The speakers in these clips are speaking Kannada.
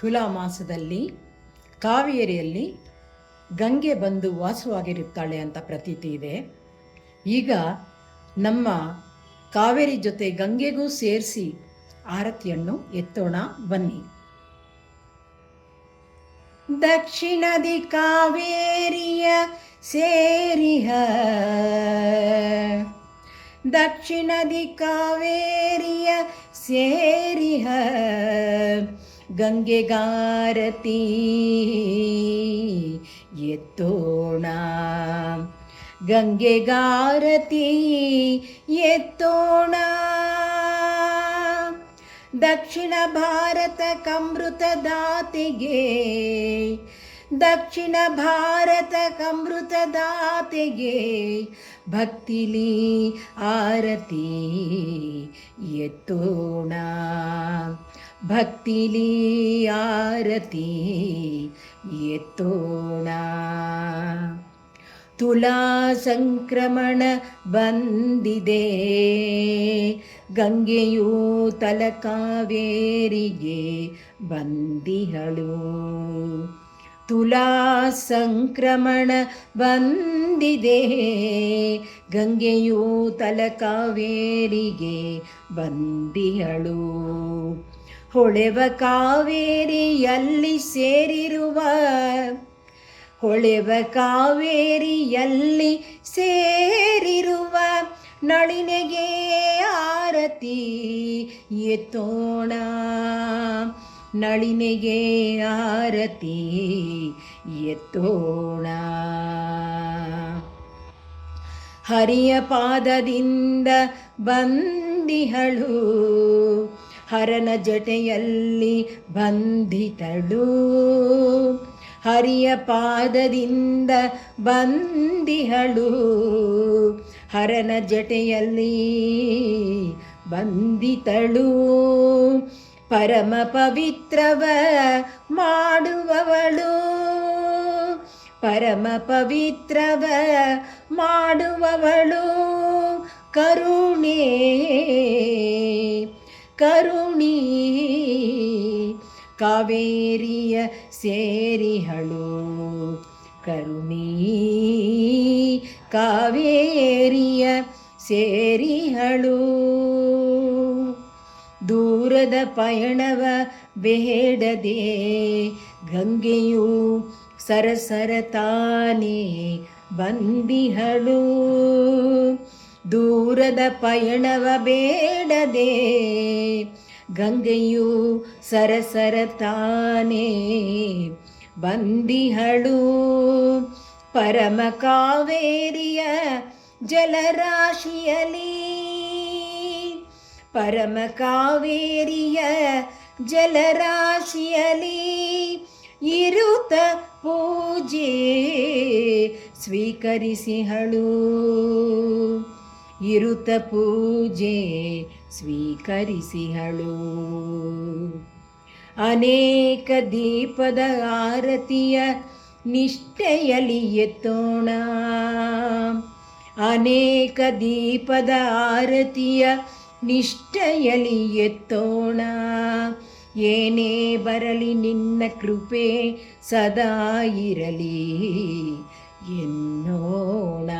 ತುಲಾ ಮಾಸದಲ್ಲಿ, ಕಾವೇರಿಯಲ್ಲಿ ಗಂಗೆ ಬಂದು ವಾಸವಾಗಿರುತ್ತಾಳೆ ಅಂತ ಪ್ರತೀತಿ ಇದೆ. ಈಗ ನಮ್ಮ ಕಾವೇರಿ ಜೊತೆ ಗಂಗೆಗೂ ಸೇರಿಸಿ ಆರತಿಯನ್ನು ಎತ್ತೋಣ, ಬನ್ನಿ. ದಕ್ಷಿಣದಿ ಕಾವೇರಿಯ ಸೇರಿಹ. ದಕ್ಷಿಣದಿ ಕಾವೇರಿಯ ಸೇರಿಹ. ಗಂಗೆಗಾರತಿ. ಎತ್ತೋಣ. ಗಂಗೆಗಾರತಿ, ಎತ್ತೋಣ. ದಕ್ಷಿಣ ಭಾರತ ಕಮೃತ ದಾತಿಗೆ ದಕ್ಷಿಣ ಭಾರತ ಕಮೃತ ದಾತಿಗೆ ಭಕ್ತಿಲಿ ಆರತಿ, ಎತ್ತೋಣ. ಭಕ್ತಿಲಿ ಆರತಿ ಎತ್ತೋಣ. ತುಲಾ ಸಂಕ್ರಮಣ ಬಂದಿದೆ. ಗಂಗೆಯೂ ತಲಕಾವೇರಿಗೆ ಬಂದಿಹಳು. ತುಲಾ ಸಂಕ್ರಮಣ ಬಂದಿದೆ. ಗಂಗೆಯೂ ತಲಕಾವೇರಿಗೆ ಬಂದಿಹಳು. ಹೊಳೆವ ಕಾವೇರಿಯಲ್ಲಿ ಸೇರಿರುವ, ಹೊಳೆವ ಕಾವೇರಿಯಲ್ಲಿ ಸೇರಿರುವ ನಳಿನೆಗೆ ಆರತಿ ಎತ್ತೋಣ. ನಳಿನೆಗೆ ಆರತಿ ಎತ್ತೋಣ. ಹರಿಯ ಪಾದದಿಂದ ಬಂದಿಹಳು. ಹರನ ಜಟೆಯಲ್ಲಿ ಬಂಧಿತಳು. ಹರಿಯ ಪಾದದಿಂದ ಬಂದಿಹಳು ಹರನ ಜಟೆಯಲ್ಲಿ ಬಂದಿತಳು ಪರಮ ಪವಿತ್ರವ ಮಾಡುವವಳು. ಪರಮ ಪವಿತ್ರವ ಮಾಡುವವಳು. ಕರುಣೆ ಕರುಣಿ ಕಾವೇರಿಯ ಸೇರಿಹಳು. ಕರುಣಿ ಕಾವೇರಿಯ ಸೇರಿಹಳು. ದೂರದ ಪಯಣವ ಬೇಡದೆ ಗಂಗೆಯು ಸರಸರ ತಾನೇ ಬಂದಿಹಳು. ದೂರದ ಪಯಣವ ಬೇಡದೆ ಗಂಗೆಯು ಸರಸರ ತಾನೇ ಬಂದಿಹಳು. ಪರಮ ಕಾವೇರಿಯ ಜಲರಾಶಿಯಲಿ ಪರಮ ಕಾವೇರಿಯ ಜಲರಾಶಿಯಲಿ ಇರುತ ಪೂಜೆ ಸ್ವೀಕರಿಸಿಹಳು. ಇರುತ್ತ ಪೂಜೆ ಸ್ವೀಕರಿಸಿಹಳು. ಅನೇಕ ದೀಪದ ಆರತಿಯ ನಿಷ್ಠೆಯಲ್ಲಿ ಎತ್ತೋಣ. ಅನೇಕ ದೀಪದ ಆರತಿಯ ನಿಷ್ಠೆಯಲ್ಲಿ ಎತ್ತೋಣ. ಏನೇ ಬರಲಿ ನಿನ್ನ ಕೃಪೆ ಸದಾ ಇರಲಿ ಎನ್ನೋಣ.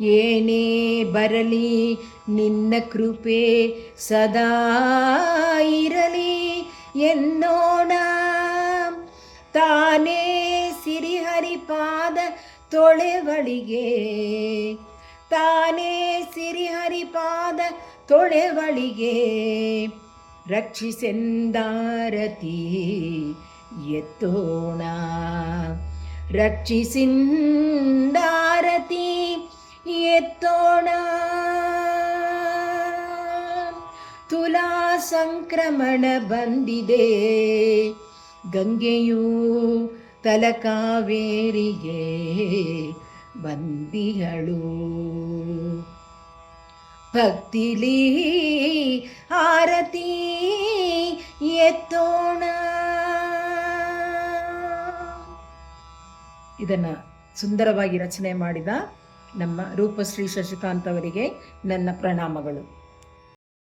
ಏನೇ ಬರಲಿ ನಿನ್ನ ಕೃಪೆ ಸದಾ ಇರಲಿ ಎನ್ನೋಣ ತಾನೇ ಸಿರಿಹರಿಪಾದ ತೊಳೆವಳಿಗೆ ತಾನೇ ಸಿರಿಹರಿಪಾದ ತೊಳೆವಳಿಗೆ ರಕ್ಷಿಸೆಂದಾರತಿ ಎತ್ತೋಣ ರಕ್ಷಿಸಿಂದಾರತಿ ಎತ್ತೋಣ. ತುಲಾ ಸಂಕ್ರಮಣ ಬಂದಿದೆ. ಗಂಗೆಯೂ ತಲಕಾವೇರಿಗೆ ಬಂದಿಹಳು. ಭಕ್ತಿಲಿ ಆರತಿ ಎತ್ತೋಣ. ಇದನ್ನು ಸುಂದರವಾಗಿ ರಚನೆ ಮಾಡಿದ ನಮ್ಮ ರೂಪಶ್ರೀ ಶಶಿಕಾಂತ್ ಅವರಿಗೆ ನನ್ನ ಪ್ರಣಾಮಗಳು.